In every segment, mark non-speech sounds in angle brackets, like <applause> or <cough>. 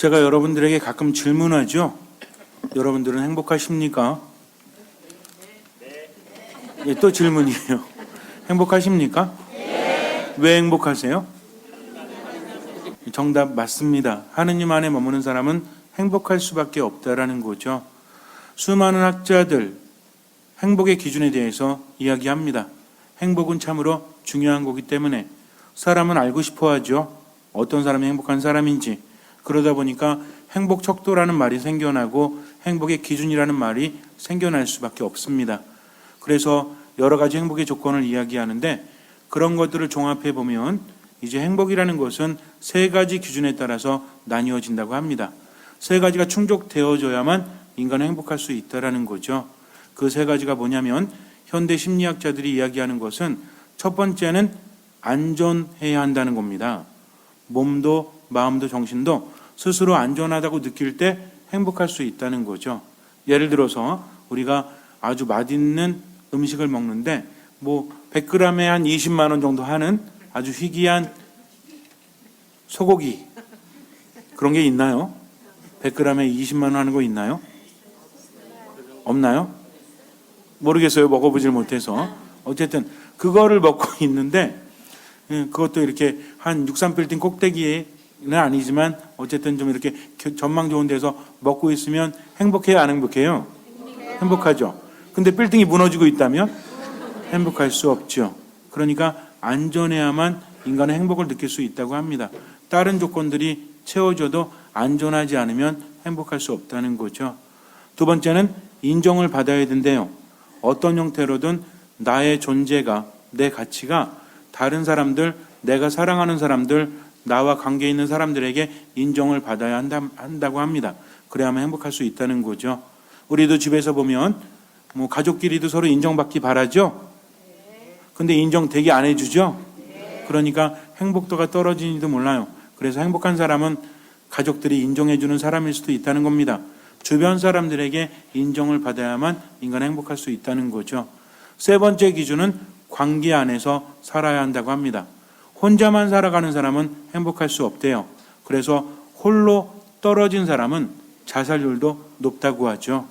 제가 여러분들에게 가끔 질문하죠. 여러분들은 행복하십니까? 예, 또 질문이에요. <laughs> 행복하십니까? 왜 행복하세요? 정답 맞습니다. 하느님 안에 머무는 사람은 행복할 수밖에 없다라는 거죠. 수많은 학자들 행복의 기준에 대해서 이야기합니다. 행복은 참으로 중요한 거기 때문에 사람은 알고 싶어 하죠. 어떤 사람이 행복한 사람인지. 그러다 보니까 행복 척도라는 말이 생겨나고 행복의 기준이라는 말이 생겨날 수밖에 없습니다. 그래서 여러 가지 행복의 조건을 이야기하는데 그런 것들을 종합해 보면 이제 행복이라는 것은 세 가지 기준에 따라서 나뉘어진다고 합니다. 세 가지가 충족되어져야만 인간은 행복할 수 있다라는 거죠. 그 세 가지가 뭐냐면 현대 심리학자들이 이야기하는 것은 첫 번째는 안전해야 한다는 겁니다. 몸도 마음도 정신도 스스로 안전하다고 느낄 때 행복할 수 있다는 거죠. 예를 들어서 우리가 아주 맛있는 음식을 먹는데 뭐 100g에 한 20만 원 정도 하는 아주 희귀한 소고기 그런 게 있나요? 100g에 20만 원 하는 거 있나요? 없나요? 모르겠어요. 먹어보질 못해서. 어쨌든 그거를 먹고 있는데 예, 그것도 이렇게 한 63빌딩 꼭대기에 는 아니지만 어쨌든 좀 이렇게 겨- 전망 좋은 데서 먹고 있으면 행복해요? 안 행복해요? 행복하죠. 근데 빌딩이 무너지고 있다면 행복할 수 없죠. 그러니까 안전해야만 인간은 행복을 느낄 수 있다고 합니다. 다른 조건들이 채워져도 안전하지 않으면 행복할 수 없다는 거죠. 두 번째는 인정을 받아야 된대요. 어떤 형태로든 나의 존재가, 내 가치가 다른 사람들, 내가 사랑하는 사람들, 나와 관계 있는 사람들에게 인정을 받아야 한다, 한다고 합니다. 그래야만 행복할 수 있다는 거죠. 우리도 집에서 보면 뭐 가족끼리도 서로 인정받기 바라죠. 근데 인정 되게 안 해주죠. 그러니까 행복도가 떨어지지도 몰라요. 그래서 행복한 사람은 가족들이 인정해주는 사람일 수도 있다는 겁니다. 주변 사람들에게 인정을 받아야만 인간은 행복할 수 있다는 거죠. 세 번째 기준은 관계 안에서 살아야 한다고 합니다. 혼자만 살아가는 사람은 행복할 수 없대요. 그래서 홀로 떨어진 사람은 자살률도 높다고 하죠.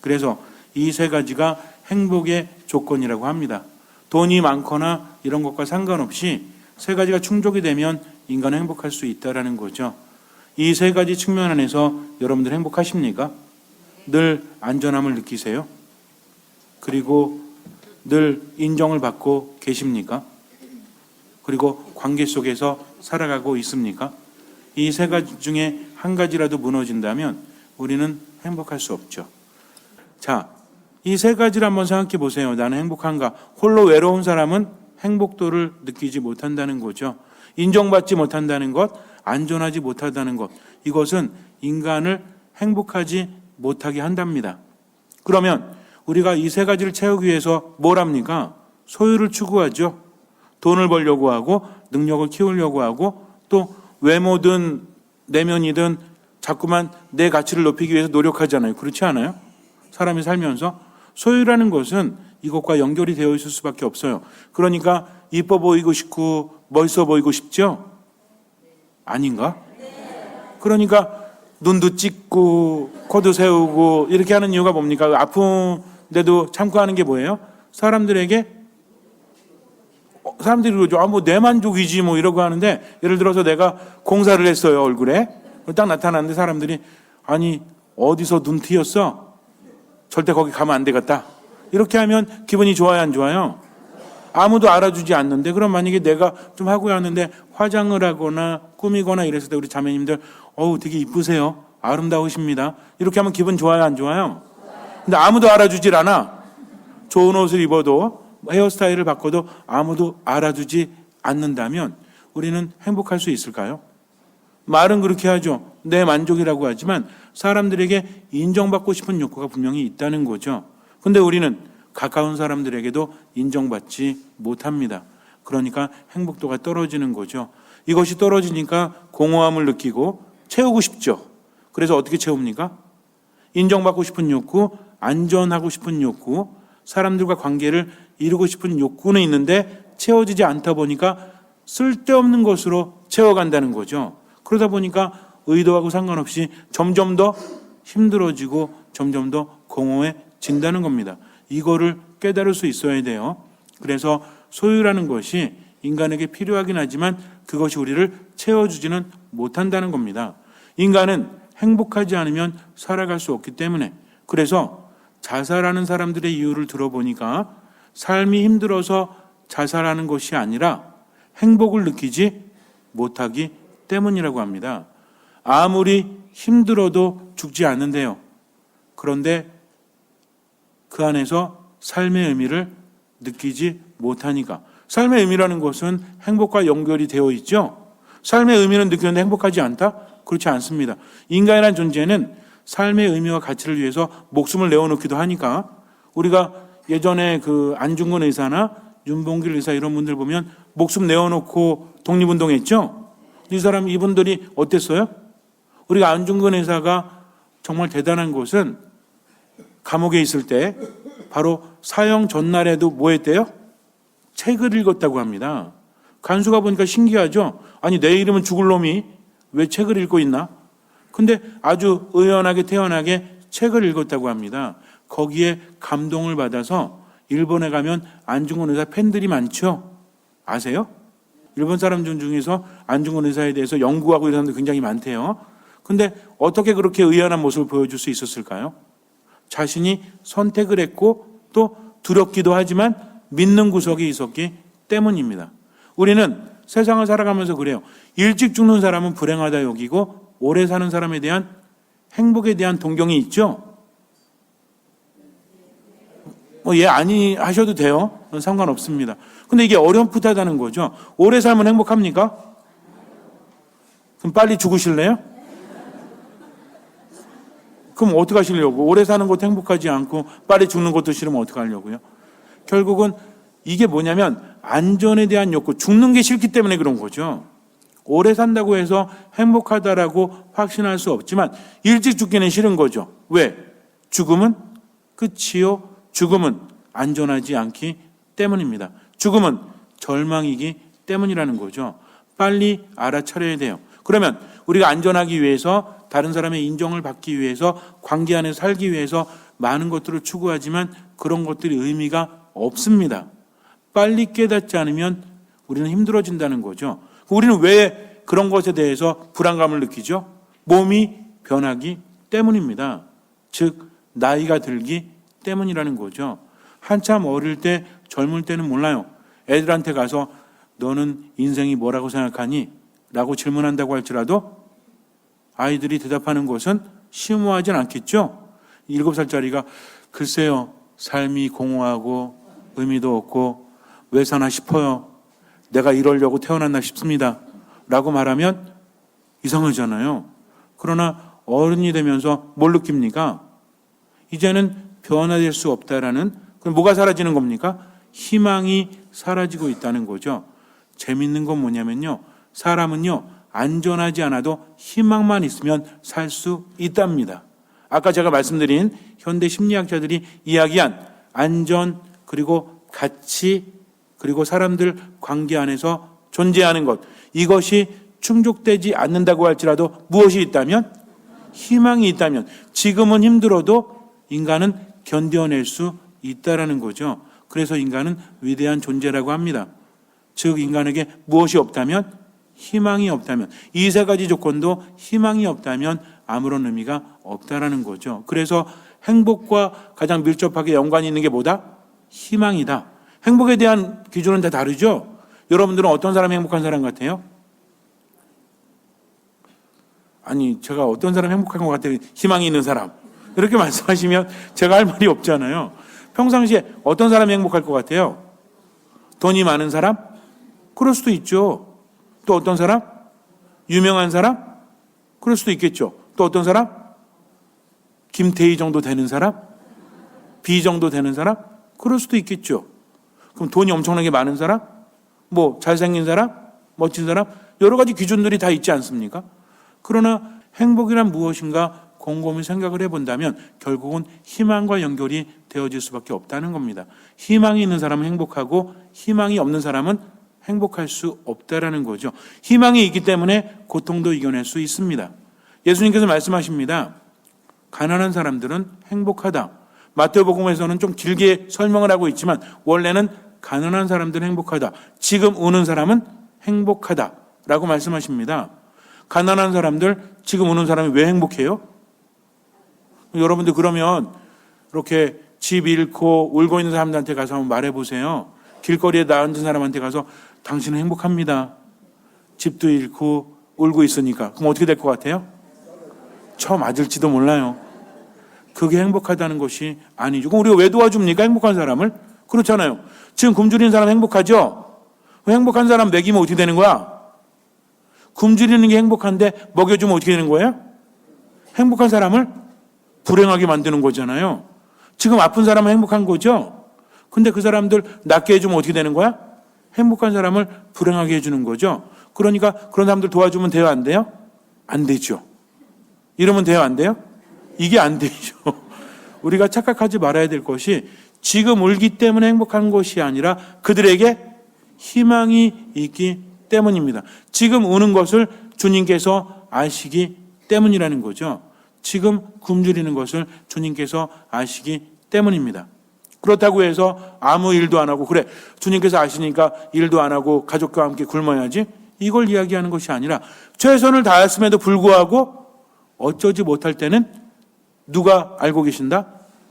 그래서 이 세 가지가 행복의 조건이라고 합니다. 돈이 많거나 이런 것과 상관없이 세 가지가 충족이 되면 인간은 행복할 수 있다라는 거죠. 이 세 가지 측면 안에서 여러분들 행복하십니까? 늘 안전함을 느끼세요? 그리고 늘 인정을 받고 계십니까? 그리고 관계 속에서 살아가고 있습니까? 이 세 가지 중에 한 가지라도 무너진다면 우리는 행복할 수 없죠. 자, 이 세 가지를 한번 생각해 보세요. 나는 행복한가? 홀로 외로운 사람은 행복도를 느끼지 못한다는 거죠. 인정받지 못한다는 것, 안전하지 못하다는 것. 이것은 인간을 행복하지 못하게 한답니다. 그러면 우리가 이 세 가지를 채우기 위해서 뭘 합니까? 소유를 추구하죠. 돈을 벌려고 하고 능력을 키우려고 하고 또 외모든 내면이든 자꾸만 내 가치를 높이기 위해서 노력하잖아요. 그렇지 않아요? 사람이 살면서 소유라는 것은 이것과 연결이 되어 있을 수밖에 없어요. 그러니까 이뻐 보이고 싶고 멋있어 보이고 싶죠? 아닌가? 그러니까 눈도 찍고 코도 세우고 이렇게 하는 이유가 뭡니까? 아픈데도 참고 하는 게 뭐예요? 사람들에게 어, 사람들이 그러죠. 아, 뭐, 내 만족이지, 뭐, 이러고 하는데, 예를 들어서 내가 공사를 했어요, 얼굴에. 딱 나타났는데 사람들이, 아니, 어디서 눈 튀었어? 절대 거기 가면 안 되겠다. 이렇게 하면 기분이 좋아요, 안 좋아요? 아무도 알아주지 않는데, 그럼 만약에 내가 좀 하고 왔는데, 화장을 하거나 꾸미거나 이랬을 때 우리 자매님들, 어우, 되게 이쁘세요. 아름다우십니다. 이렇게 하면 기분 좋아요, 안 좋아요? 근데 아무도 알아주질 않아. 좋은 옷을 입어도 헤어스타일을 바꿔도 아무도 알아주지 않는다면 우리는 행복할 수 있을까요? 말은 그렇게 하죠. 내 만족이라고 하지만 사람들에게 인정받고 싶은 욕구가 분명히 있다는 거죠. 근데 우리는 가까운 사람들에게도 인정받지 못합니다. 그러니까 행복도가 떨어지는 거죠. 이것이 떨어지니까 공허함을 느끼고 채우고 싶죠. 그래서 어떻게 채웁니까? 인정받고 싶은 욕구, 안전하고 싶은 욕구, 사람들과 관계를 이루고 싶은 욕구는 있는데 채워지지 않다 보니까 쓸데없는 것으로 채워간다는 거죠. 그러다 보니까 의도하고 상관없이 점점 더 힘들어지고 점점 더 공허해진다는 겁니다. 이거를 깨달을 수 있어야 돼요. 그래서 소유라는 것이 인간에게 필요하긴 하지만 그것이 우리를 채워주지는 못한다는 겁니다. 인간은 행복하지 않으면 살아갈 수 없기 때문에 그래서 자살하는 사람들의 이유를 들어보니까 삶이 힘들어서 자살하는 것이 아니라 행복을 느끼지 못하기 때문이라고 합니다. 아무리 힘들어도 죽지 않는데요. 그런데 그 안에서 삶의 의미를 느끼지 못하니까. 삶의 의미라는 것은 행복과 연결이 되어 있죠. 삶의 의미는 느끼는데 행복하지 않다? 그렇지 않습니다. 인간이라는 존재는 삶의 의미와 가치를 위해서 목숨을 내어놓기도 하니까 우리가 예전에 그 안중근 의사나 윤봉길 의사 이런 분들 보면 목숨 내어놓고 독립운동했죠. 이 사람 이분들이 어땠어요? 우리가 안중근 의사가 정말 대단한 것은 감옥에 있을 때 바로 사형 전날에도 뭐 했대요? 책을 읽었다고 합니다. 간수가 보니까 신기하죠? 아니, 내 이름은 죽을 놈이 왜 책을 읽고 있나? 근데 아주 의연하게 태연하게 책을 읽었다고 합니다. 거기에 감동을 받아서 일본에 가면 안중근 의사 팬들이 많죠? 아세요? 일본 사람들 중에서 안중근 의사에 대해서 연구하고 이런 사람들 굉장히 많대요. 근데 어떻게 그렇게 의연한 모습을 보여줄 수 있었을까요? 자신이 선택을 했고 또 두렵기도 하지만 믿는 구석이 있었기 때문입니다. 우리는 세상을 살아가면서 그래요. 일찍 죽는 사람은 불행하다 여기고 오래 사는 사람에 대한 행복에 대한 동경이 있죠. 뭐 예, 아니 하셔도 돼요. 상관없습니다. 근데 이게 어렴풋하다는 거죠. 오래 살면 행복합니까? 그럼 빨리 죽으실래요? 그럼 어떻게 하시려고? 오래 사는 것도 행복하지 않고 빨리 죽는 것도 싫으면 어떻게 하려고요? 결국은 이게 뭐냐면 안전에 대한 욕구, 죽는 게 싫기 때문에 그런 거죠. 오래 산다고 해서 행복하다라고 확신할 수 없지만 일찍 죽기는 싫은 거죠. 왜? 죽음은 끝이요. 죽음은 안전하지 않기 때문입니다. 죽음은 절망이기 때문이라는 거죠. 빨리 알아차려야 돼요. 그러면 우리가 안전하기 위해서 다른 사람의 인정을 받기 위해서 관계 안에 살기 위해서 많은 것들을 추구하지만 그런 것들이 의미가 없습니다. 빨리 깨닫지 않으면 우리는 힘들어진다는 거죠. 우리는 왜 그런 것에 대해서 불안감을 느끼죠? 몸이 변하기 때문입니다. 즉, 나이가 들기 때문이라는 거죠. 한참 어릴 때, 젊을 때는 몰라요. 애들한테 가서 너는 인생이 뭐라고 생각하니? 라고 질문한다고 할지라도 아이들이 대답하는 것은 심오하진 않겠죠? 일곱 살짜리가 글쎄요, 삶이 공허하고 의미도 없고 왜 사나 싶어요. 내가 이러려고 태어났나 싶습니다. 라고 말하면 이상하잖아요. 그러나 어른이 되면서 뭘 느낍니까? 이제는 변화될 수 없다라는 그럼 뭐가 사라지는 겁니까? 희망이 사라지고 있다는 거죠. 재밌는 건 뭐냐면요. 사람은요. 안전하지 않아도 희망만 있으면 살 수 있답니다. 아까 제가 말씀드린 현대 심리학자들이 이야기한 안전 그리고 가치 그리고 사람들 관계 안에서 존재하는 것 이것이 충족되지 않는다고 할지라도 무엇이 있다면 희망이 있다면 지금은 힘들어도 인간은 견뎌낼 수 있다라는 거죠. 그래서 인간은 위대한 존재라고 합니다. 즉 인간에게 무엇이 없다면 희망이 없다면 이 세 가지 조건도 희망이 없다면 아무런 의미가 없다라는 거죠. 그래서 행복과 가장 밀접하게 연관이 있는 게 뭐다? 희망이다. 행복에 대한 기준은 다 다르죠? 여러분들은 어떤 사람이 행복한 사람 같아요? 아니, 제가 어떤 사람 행복한 것 같아요? 희망이 있는 사람. 이렇게 <laughs> 말씀하시면 제가 할 말이 없잖아요. 평상시에 어떤 사람이 행복할 것 같아요? 돈이 많은 사람? 그럴 수도 있죠. 또 어떤 사람? 유명한 사람? 그럴 수도 있겠죠. 또 어떤 사람? 김태희 정도 되는 사람? 비 정도 되는 사람? 그럴 수도 있겠죠. 그럼 돈이 엄청나게 많은 사람? 뭐 잘생긴 사람? 멋진 사람? 여러 가지 기준들이 다 있지 않습니까? 그러나 행복이란 무엇인가 곰곰이 생각을 해본다면 결국은 희망과 연결이 되어질 수밖에 없다는 겁니다. 희망이 있는 사람은 행복하고 희망이 없는 사람은 행복할 수 없다라는 거죠. 희망이 있기 때문에 고통도 이겨낼 수 있습니다. 예수님께서 말씀하십니다. 가난한 사람들은 행복하다. 마태복음에서는 좀 길게 설명을 하고 있지만 원래는 가난한 사람들은 행복하다. 지금 우는 사람은 행복하다라고 말씀하십니다. 가난한 사람들 지금 우는 사람이 왜 행복해요? 여러분들 그러면 이렇게 집 잃고 울고 있는 사람들한테 가서 한번 말해 보세요. 길거리에 나앉은 사람한테 가서 당신은 행복합니다. 집도 잃고 울고 있으니까. 그럼 어떻게 될 것 같아요? 처 맞을지도 몰라요. 그게 행복하다는 것이 아니죠. 그럼 우리가 왜 도와줍니까? 행복한 사람을? 그렇잖아요. 지금 굶주리는 사람 행복하죠? 그 행복한 사람 먹이면 어떻게 되는 거야? 굶주리는 게 행복한데 먹여주면 어떻게 되는 거예요? 행복한 사람을 불행하게 만드는 거잖아요. 지금 아픈 사람은 행복한 거죠? 근데 그 사람들 낫게 해주면 어떻게 되는 거야? 행복한 사람을 불행하게 해주는 거죠. 그러니까 그런 사람들 도와주면 돼요? 안 돼요? 안 되죠. 이러면 돼요? 안 돼요? 이게 안 되죠. <laughs> 우리가 착각하지 말아야 될 것이 지금 울기 때문에 행복한 것이 아니라 그들에게 희망이 있기 때문입니다. 지금 우는 것을 주님께서 아시기 때문이라는 거죠. 지금 굶주리는 것을 주님께서 아시기 때문입니다. 그렇다고 해서 아무 일도 안 하고 그래 주님께서 아시니까 일도 안 하고 가족과 함께 굶어야지 이걸 이야기하는 것이 아니라 최선을 다했음에도 불구하고 어쩌지 못할 때는 누가 알고 계신다?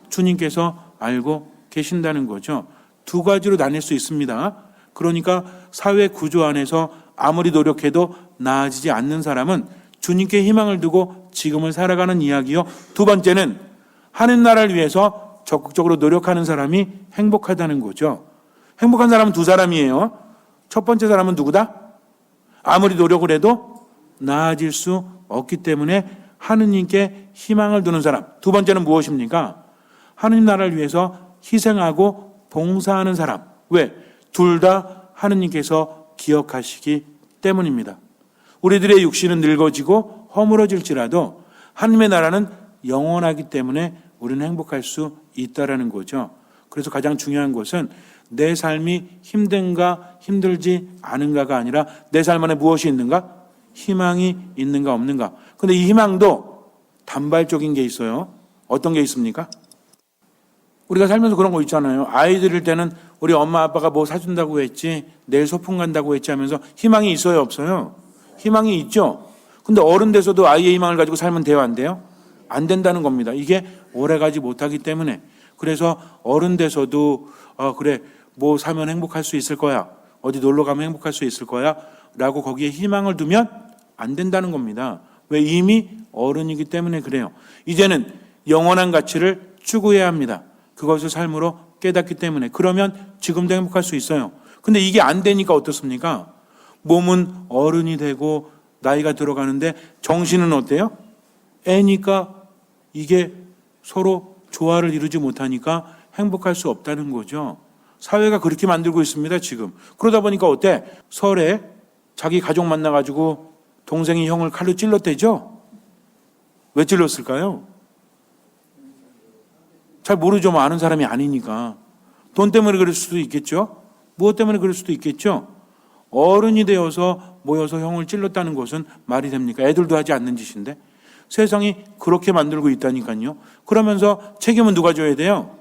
주님께서 알고 계신다는 거죠. 두 가지로 나뉠 수 있습니다. 그러니까 사회 구조 안에서 아무리 노력해도 나아지지 않는 사람은 주님께 희망을 두고 지금을 살아가는 이야기요. 두 번째는 하는 나라를 위해서 적극적으로 노력하는 사람이 행복하다는 거죠. 행복한 사람은 두 사람이에요. 첫 번째 사람은 누구다? 아무리 노력을 해도 나아질 수 없기 때문에 하느님께 희망을 두는 사람. 두 번째는 무엇입니까? 하느님 나라를 위해서 희생하고 봉사하는 사람. 왜? 둘 다 하느님께서 기억하시기 때문입니다. 우리들의 육신은 늙어지고 허물어질지라도 하나님의 나라는 영원하기 때문에 우리는 행복할 수 있다라는 거죠. 그래서 가장 중요한 것은 내 삶이 힘든가 힘들지 않은가가 아니라 내 삶 안에 무엇이 있는가? 희망이 있는가 없는가. 근데 이 희망도 단발적인 게 있어요. 어떤 게 있습니까? 우리가 살면서 그런 거 있잖아요. 아이들일 때는 우리 엄마 아빠가 뭐 사준다고 했지, 내일 소풍 간다고 했지 하면서 희망이 있어요, 없어요? 희망이 있죠? 근데 어른 돼서도 아이의 희망을 가지고 살면 돼요, 안 돼요? 안 된다는 겁니다. 이게 오래 가지 못하기 때문에. 그래서 어른 돼서도, 어, 그래, 뭐 사면 행복할 수 있을 거야. 어디 놀러 가면 행복할 수 있을 거야. 라고 거기에 희망을 두면 안 된다는 겁니다. 왜 이미 어른이기 때문에 그래요. 이제는 영원한 가치를 추구해야 합니다. 그것을 삶으로 깨닫기 때문에. 그러면 지금도 행복할 수 있어요. 근데 이게 안 되니까 어떻습니까? 몸은 어른이 되고 나이가 들어가는데 정신은 어때요? 애니까 이게 서로 조화를 이루지 못하니까 행복할 수 없다는 거죠. 사회가 그렇게 만들고 있습니다, 지금. 그러다 보니까 어때? 설에 자기 가족 만나가지고 동생이 형을 칼로 찔렀대죠? 왜 찔렀을까요? 잘 모르죠. 뭐 아는 사람이 아니니까. 돈 때문에 그럴 수도 있겠죠. 무엇 때문에 그럴 수도 있겠죠. 어른이 되어서 모여서 형을 찔렀다는 것은 말이 됩니까? 애들도 하지 않는 짓인데. 세상이 그렇게 만들고 있다니까요. 그러면서 책임은 누가 져야 돼요?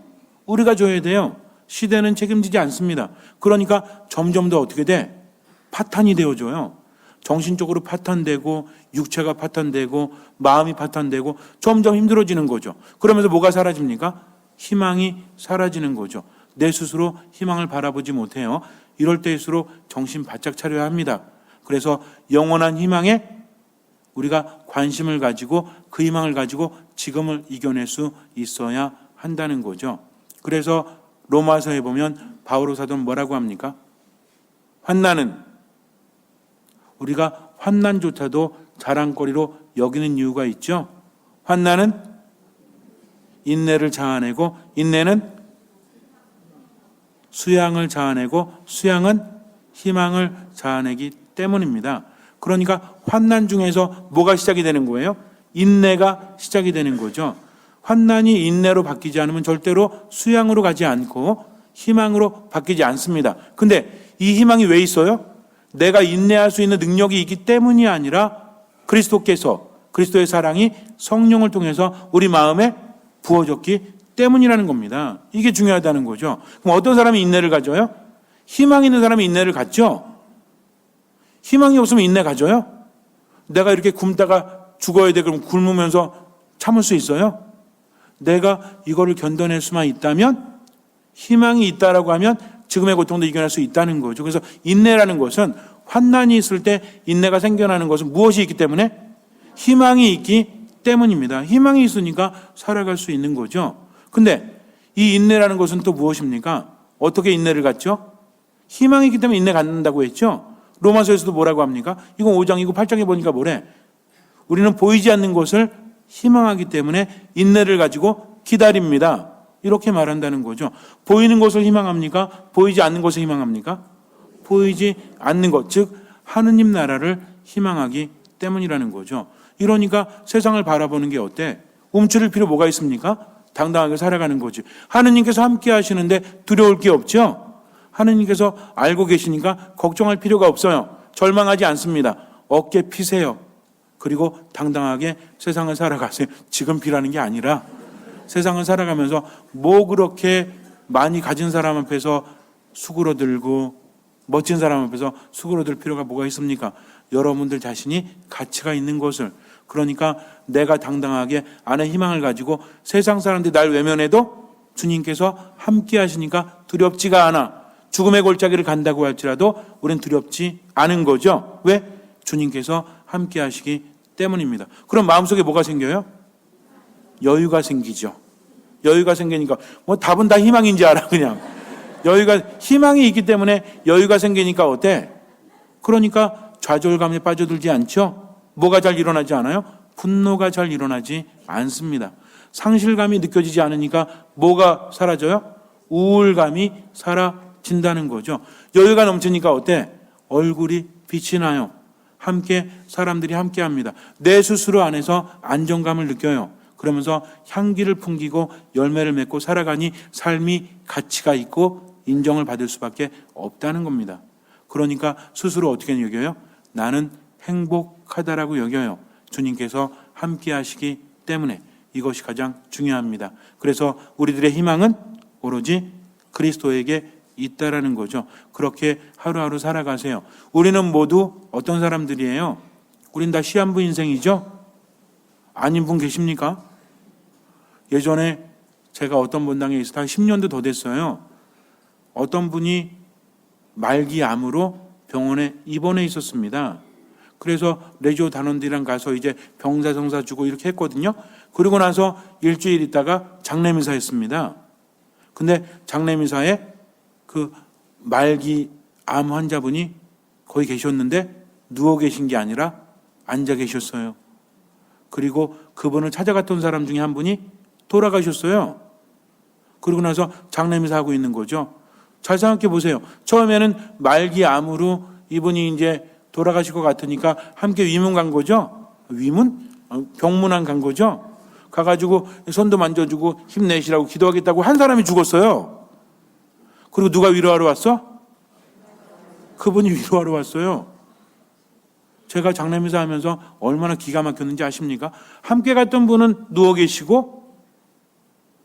우리가 져야 돼요. 시대는 책임지지 않습니다. 그러니까 점점 더 어떻게 돼? 파탄이 되어줘요. 정신적으로 파탄되고 육체가 파탄되고 마음이 파탄되고 점점 힘들어지는 거죠. 그러면서 뭐가 사라집니까? 희망이 사라지는 거죠. 내 스스로 희망을 바라보지 못해요. 이럴 때일수록 정신 바짝 차려야 합니다. 그래서 영원한 희망에 우리가 관심을 가지고 그 희망을 가지고 지금을 이겨낼 수 있어야 한다는 거죠. 그래서 로마서에 보면 바오로 사도는 뭐라고 합니까? 환난은 우리가 환난조차도 자랑거리로 여기는 이유가 있죠. 환난은 인내를 자아내고 인내는 수양을 자아내고 수양은 희망을 자아내기 때문입니다. 그러니까 환난 중에서 뭐가 시작이 되는 거예요? 인내가 시작이 되는 거죠. 환난이 인내로 바뀌지 않으면 절대로 수양으로 가지 않고 희망으로 바뀌지 않습니다. 근데 이 희망이 왜 있어요? 내가 인내할 수 있는 능력이 있기 때문이 아니라 그리스도께서 그리스도의 사랑이 성령을 통해서 우리 마음에 부어졌기 때문이라는 겁니다. 이게 중요하다는 거죠. 그럼 어떤 사람이 인내를 가져요? 희망 있는 사람이 인내를 갖죠? 희망이 없으면 인내 가져요? 내가 이렇게 굶다가 죽어야 돼. 그럼 굶으면서 참을 수 있어요? 내가 이거를 견뎌낼 수만 있다면 희망이 있다라고 하면 지금의 고통도 이겨낼 수 있다는 거죠. 그래서 인내라는 것은 환난이 있을 때 인내가 생겨나는 것은 무엇이 있기 때문에 희망이 있기 때문입니다. 희망이 있으니까 살아갈 수 있는 거죠. 근데 이 인내라는 것은 또 무엇입니까? 어떻게 인내를 갖죠? 희망이 있기 때문에 인내 갖는다고 했죠. 로마서에서도 뭐라고 합니까? 이건 5장이고 8장에 보니까 뭐래? 우리는 보이지 않는 것을 희망하기 때문에 인내를 가지고 기다립니다. 이렇게 말한다는 거죠. 보이는 것을 희망합니까? 보이지 않는 것을 희망합니까? 보이지 않는 것, 즉 하느님 나라를 희망하기 때문이라는 거죠. 이러니까 세상을 바라보는 게 어때? 움츠릴 필요 뭐가 있습니까? 당당하게 살아가는 거지. 하느님께서 함께 하시는데 두려울 게 없죠? 하느님께서 알고 계시니까 걱정할 필요가 없어요. 절망하지 않습니다. 어깨 피세요. 그리고 당당하게 세상을 살아가세요. 지금 비라는 게 아니라 세상을 살아가면서 뭐 그렇게 많이 가진 사람 앞에서 수그러들고 멋진 사람 앞에서 수그러들 필요가 뭐가 있습니까? 여러분들 자신이 가치가 있는 것을 그러니까 내가 당당하게 안에 희망을 가지고 세상 사람들이 날 외면해도 주님께서 함께 하시니까 두렵지가 않아. 죽음의 골짜기를 간다고 할지라도 우린 두렵지 않은 거죠. 왜? 주님께서 함께 하시기 때문입니다. 그럼 마음속에 뭐가 생겨요? 여유가 생기죠. 여유가 생기니까 뭐 답은 다 희망인 지 알아 그냥. 여유가 희망이 있기 때문에 여유가 생기니까 어때? 그러니까 좌절감에 빠져들지 않죠. 뭐가 잘 일어나지 않아요? 분노가 잘 일어나지 않습니다. 상실감이 느껴지지 않으니까 뭐가 사라져요? 우울감이 사라진다는 거죠. 여유가 넘치니까 어때? 얼굴이 빛이 나요. 함께 사람들이 함께 합니다. 내 스스로 안에서 안정감을 느껴요. 그러면서 향기를 풍기고 열매를 맺고 살아가니 삶이 가치가 있고 인정을 받을 수밖에 없다는 겁니다. 그러니까 스스로 어떻게 여겨요? 나는 행복하다라고 여겨요. 주님께서 함께 하시기 때문에 이것이 가장 중요합니다. 그래서 우리들의 희망은 오로지 그리스도에게 있다라는 거죠. 그렇게 하루하루 살아가세요. 우리는 모두 어떤 사람들이에요? 우린 다 시한부 인생이죠? 아닌 분 계십니까? 예전에 제가 어떤 본당에 있어 한 10년도 더 됐어요. 어떤 분이 말기암으로 병원에 입원해 있었습니다. 그래서 레지오 단원들이랑 가서 이제 병사성사 주고 이렇게 했거든요. 그리고 나서 일주일 있다가 장례미사 했습니다. 근데 장례미사에 그 말기 암 환자분이 거기 계셨는데 누워 계신 게 아니라 앉아 계셨어요. 그리고 그분을 찾아갔던 사람 중에 한 분이 돌아가셨어요. 그러고 나서 장례미사 하고 있는 거죠. 잘 생각해 보세요. 처음에는 말기 암으로 이분이 이제 돌아가실 것 같으니까 함께 위문 간 거죠. 위문? 어, 병문안 간 거죠. 가가지고 손도 만져주고 힘내시라고 기도하겠다고 한 사람이 죽었어요. 그리고 누가 위로하러 왔어? 그분이 위로하러 왔어요. 제가 장례미사 하면서 얼마나 기가 막혔는지 아십니까? 함께 갔던 분은 누워 계시고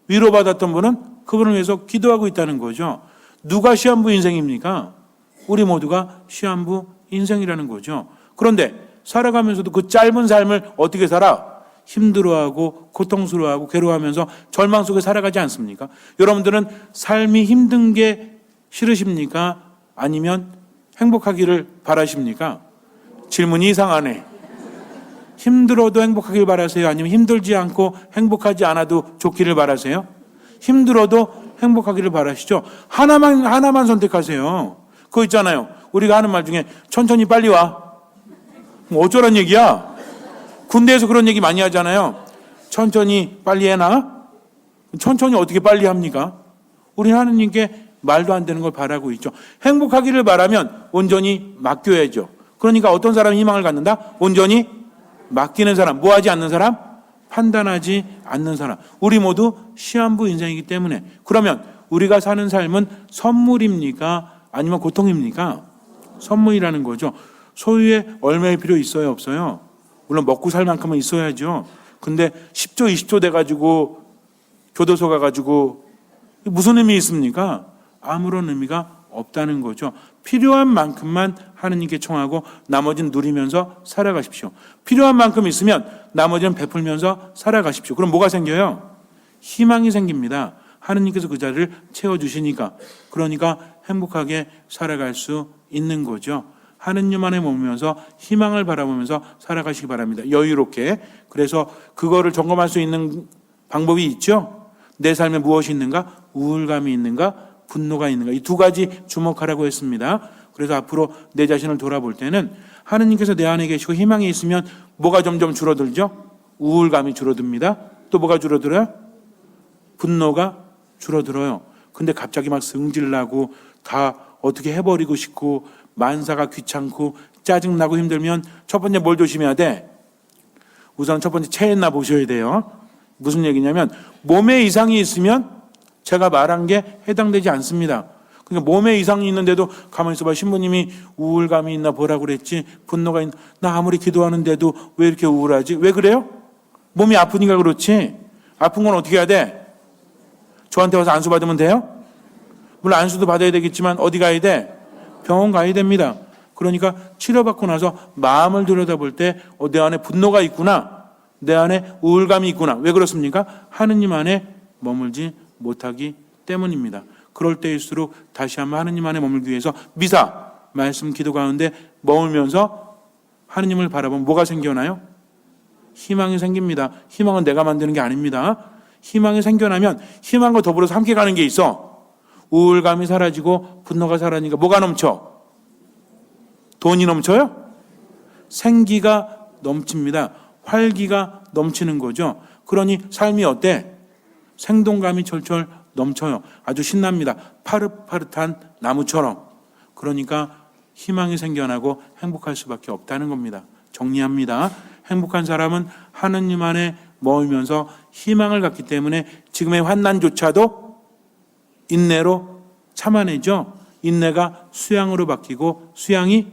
위로받았던 분은 그분을 위해서 기도하고 있다는 거죠. 누가 시한부 인생입니까? 우리 모두가 시한부 인생이라는 거죠. 그런데 살아가면서도 그 짧은 삶을 어떻게 살아? 힘들어하고 고통스러워하고 괴로워하면서 절망 속에 살아가지 않습니까? 여러분들은 삶이 힘든 게 싫으십니까? 아니면 행복하기를 바라십니까? 질문이 이상하네. 힘들어도 행복하길 바라세요? 아니면 힘들지 않고 행복하지 않아도 좋기를 바라세요? 힘들어도 행복하기를 바라시죠? 하나만, 하나만 선택하세요. 그거 있잖아요. 우리가 하는 말 중에 천천히 빨리 와. 뭐 어쩌란 얘기야? 군대에서 그런 얘기 많이 하잖아요. 천천히 빨리 해나? 천천히 어떻게 빨리 합니까? 우리는 하느님께 말도 안 되는 걸 바라고 있죠. 행복하기를 바라면 온전히 맡겨야죠. 그러니까 어떤 사람이 희망을 갖는다? 온전히 맡기는 사람, 뭐 하지 않는 사람? 판단하지 않는 사람. 우리 모두 시한부 인생이기 때문에. 그러면 우리가 사는 삶은 선물입니까? 아니면 고통입니까? 선물이라는 거죠. 소유의 얼마의 필요 있어요? 없어요? 물론 먹고 살 만큼은 있어야죠. 근데 10조, 20조 돼가지고 교도소 가가지고 무슨 의미 있습니까? 아무런 의미가 없다는 거죠. 필요한 만큼만 하느님께 청하고 나머지는 누리면서 살아가십시오. 필요한 만큼 있으면 나머지는 베풀면서 살아가십시오. 그럼 뭐가 생겨요? 희망이 생깁니다. 하느님께서 그 자리를 채워주시니까. 그러니까 행복하게 살아갈 수 있는 거죠. 하느님 안에 머물면서 희망을 바라보면서 살아가시기 바랍니다. 여유롭게. 그래서 그거를 점검할 수 있는 방법이 있죠. 내 삶에 무엇이 있는가? 우울감이 있는가? 분노가 있는가? 이 두 가지 주목하라고 했습니다. 그래서 앞으로 내 자신을 돌아볼 때는 하느님께서 내 안에 계시고 희망이 있으면 뭐가 점점 줄어들죠? 우울감이 줄어듭니다. 또 뭐가 줄어들어요? 분노가 줄어들어요. 근데 갑자기 막 승질나고 다 어떻게 해버리고 싶고 만사가 귀찮고 짜증나고 힘들면 첫 번째 뭘 조심해야 돼? 우선 첫 번째 체했나 보셔야 돼요. 무슨 얘기냐면 몸에 이상이 있으면 제가 말한 게 해당되지 않습니다. 그러니까 몸에 이상이 있는데도 가만히 있어봐. 신부님이 우울감이 있나 보라 그랬지. 분노가 있나. 나 아무리 기도하는데도 왜 이렇게 우울하지? 왜 그래요? 몸이 아프니까 그렇지. 아픈 건 어떻게 해야 돼? 저한테 와서 안수 받으면 돼요? 물론 안수도 받아야 되겠지만 어디 가야 돼? 병원 가야 됩니다. 그러니까 치료받고 나서 마음을 들여다볼 때 어, 내 안에 분노가 있구나. 내 안에 우울감이 있구나. 왜 그렇습니까? 하느님 안에 머물지 못하기 때문입니다. 그럴 때일수록 다시 한번 하느님 안에 머물기 위해서 미사, 말씀, 기도 가운데 머물면서 하느님을 바라보면 뭐가 생겨나요? 희망이 생깁니다. 희망은 내가 만드는 게 아닙니다. 희망이 생겨나면 희망과 더불어서 함께 가는 게 있어. 우울감이 사라지고 분노가 사라지니까 뭐가 넘쳐? 돈이 넘쳐요? 생기가 넘칩니다. 활기가 넘치는 거죠. 그러니 삶이 어때? 생동감이 철철 넘쳐요. 아주 신납니다. 파릇파릇한 나무처럼. 그러니까 희망이 생겨나고 행복할 수밖에 없다는 겁니다. 정리합니다. 행복한 사람은 하느님 안에 머물면서 희망을 갖기 때문에 지금의 환난조차도 인내로 참아내죠. 인내가 수양으로 바뀌고 수양이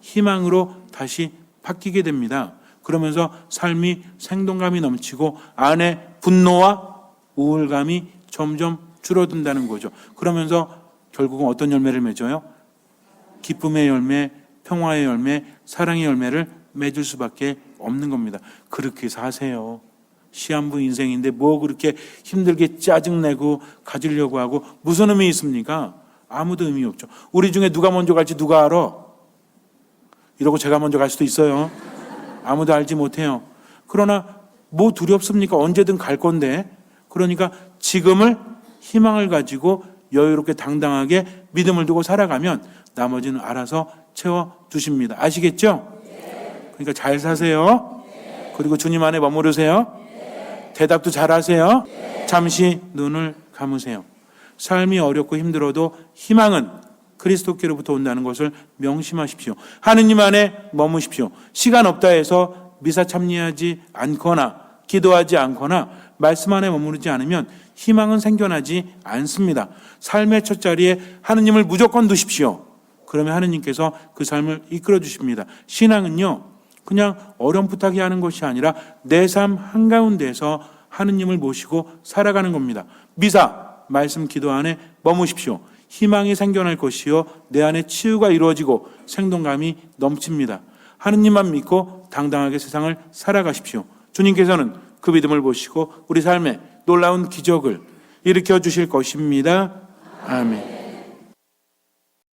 희망으로 다시 바뀌게 됩니다. 그러면서 삶이 생동감이 넘치고 안에 분노와 우울감이 점점 줄어든다는 거죠. 그러면서 결국은 어떤 열매를 맺어요? 기쁨의 열매, 평화의 열매, 사랑의 열매를 맺을 수밖에 없는 겁니다. 그렇게 사세요. 시한부 인생인데 뭐 그렇게 힘들게 짜증내고 가지려고 하고 무슨 의미 있습니까? 아무도 의미 없죠. 우리 중에 누가 먼저 갈지 누가 알아? 이러고 제가 먼저 갈 수도 있어요. 아무도 알지 못해요. 그러나 뭐 두렵습니까? 언제든 갈 건데. 그러니까 지금을 희망을 가지고 여유롭게 당당하게 믿음을 두고 살아가면 나머지는 알아서 채워 주십니다. 아시겠죠? 그러니까 잘 사세요. 그리고 주님 안에 머무르세요. 대답도 잘 하세요. 잠시 눈을 감으세요. 삶이 어렵고 힘들어도 희망은 그리스도께로부터 온다는 것을 명심하십시오. 하느님 안에 머무십시오. 시간 없다 해서 미사 참여하지 않거나 기도하지 않거나 말씀 안에 머무르지 않으면 희망은 생겨나지 않습니다. 삶의 첫 자리에 하느님을 무조건 두십시오. 그러면 하느님께서 그 삶을 이끌어 주십니다. 신앙은요, 그냥 어렴풋하게 하는 것이 아니라 내 삶 한가운데서 하느님을 모시고 살아가는 겁니다. 미사, 말씀 기도 안에 머무십시오. 희망이 생겨날 것이요. 내 안에 치유가 이루어지고 생동감이 넘칩니다. 하느님만 믿고 당당하게 세상을 살아가십시오. 주님께서는 그 믿음을 보시고 우리 삶에 놀라운 기적을 일으켜 주실 것입니다. 아멘.